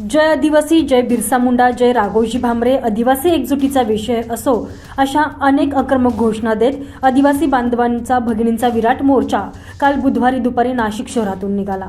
जय आदिवासी जय बिरसा मुंडा जय राघोजी भामरे आदिवासी एकजुटीचा विषय असो अशा अनेक आक्रमक घोषणा देत आदिवासी बांधवांचा भगिनींचा विराट मोर्चा काल बुधवारी दुपारी नाशिक शहरातून निघाला.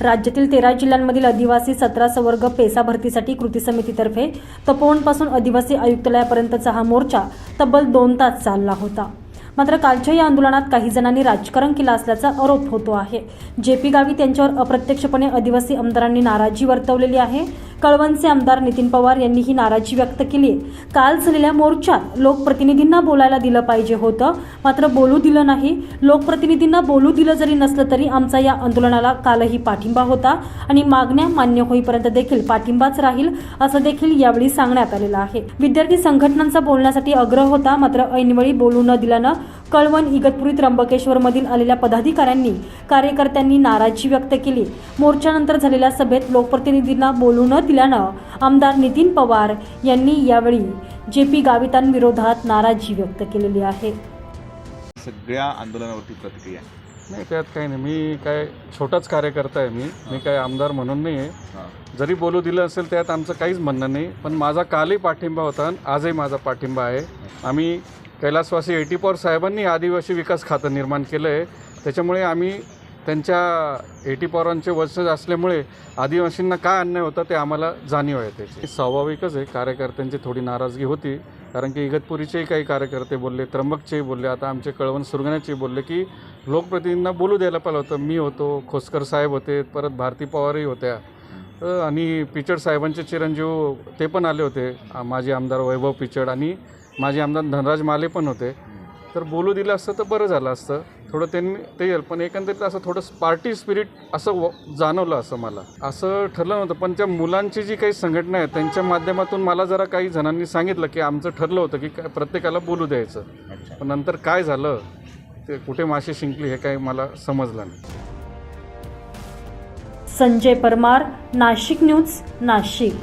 राज्यातील तेरा जिल्ह्यांमधील आदिवासी सतरा संवर्ग पेसा भरतीसाठी कृती समितीतर्फे तपोवनपासून आदिवासी आयुक्तालयापर्यंतचा हा मोर्चा तब्बल दोन तास चालला होता. मात्र कालच्या या आंदोलनात काही जणांनी राजकारण केलं असल्याचा आरोप होतो आहे. जे पी गावित यांच्यावर अप्रत्यक्षपणे आदिवासी आमदारांनी नाराजी वर्तवलेली आहे. कळवणचे आमदार नितीन पवार यांनी ही नाराजी व्यक्त केली. काल झालेल्या मोर्चात लोकप्रतिनिधींना बोलायला दिलं पाहिजे होतं. मात्र बोलू दिलं नाही. लोकप्रतिनिधींना बोलू दिलं जरी नसलं तरी आमचा या आंदोलनाला कालही पाठिंबा होता आणि मागण्या मान्य होईपर्यंत देखील पाठिंबाच राहील असं देखील यावेळी सांगण्यात आलेलं आहे. विद्यार्थी संघटनांचा बोलण्यासाठी आग्रह होता मात्र ऐनवेळी बोलू न दिल्यानं कळवण इगतपुरी त्र्यंबकेश्वर मधील आलेल्या पदाधिकाऱ्यांनी कार्यकर्त्यांनी नाराजी व्यक्त केली. मोर्चानंतर झालेल्या सभेत लोकप्रतिनिधींना बोलू न दिल्यानं आमदार नितीन पवार यांनी यावेळी जे पी गावितांविरोधात नाराजी व्यक्त केलेली आहे. सगळ्या आंदोलनावरती प्रतिक्रिया नाही त्यात काही नाही. मी काय छोटाच कार्यकर्ता आहे मी. मी काय आमदार म्हणून नाही आहे. हां. जरी बोलू दिलं असेल त्यात आमचं काहीच म्हणणं नाही. पण माझा कालही पाठिंबा होता आणि आजही माझा पाठिंबा आहे. आम्ही कैलासवासी एटी पॉवर साहेबांनी आदिवासी विकास खातं निर्माण केलं आहे. त्याच्यामुळे आम्ही त्यांच्या एटी पॉवरांचे वंशज असल्यामुळे आदिवासींना काय अन्याय होता ते आम्हाला जाणीव आहे त्याची. स्वाभाविकच आहे कार्यकर्त्यांची थोडी नाराजगी होती कारण की इगतपुरीचेही काही कार्यकर्ते बोलले त्र्यंबकचेही बोलले आता आमचे कळवण सुरगण्याचे बोलले की लोकप्रतिनिधींना बोलू द्यायला पाहिलं होतं. मी होतो खोसकर साहेब होते परत भारती पवारही होत्या. आणि पिचड साहेबांचे चिरंजीव ते पण आले होते माजी आमदार वैभव पिचड आणि माजी आमदार धनराज माले पण होते. तर बोलू दिलं असतं तर बरं झालं असतं. थोडं त्यांनी ते येईल पण एकंदरीत असं थोडं पार्टी स्पिरिट असं व जाणवलं असं मला. असं ठरलं नव्हतं पण त्या मुलांची जी काही संघटना आहे त्यांच्या माध्यमातून मला जरा काही जणांनी सांगितलं की आमचं ठरलं होतं की काय प्रत्येकाला बोलू द्यायचं. पण नंतर काय झालं ते कुठे माशी शिंकली हे काही मला समजलं नाही. संजय परमार नाशिक न्यूज नाशिक.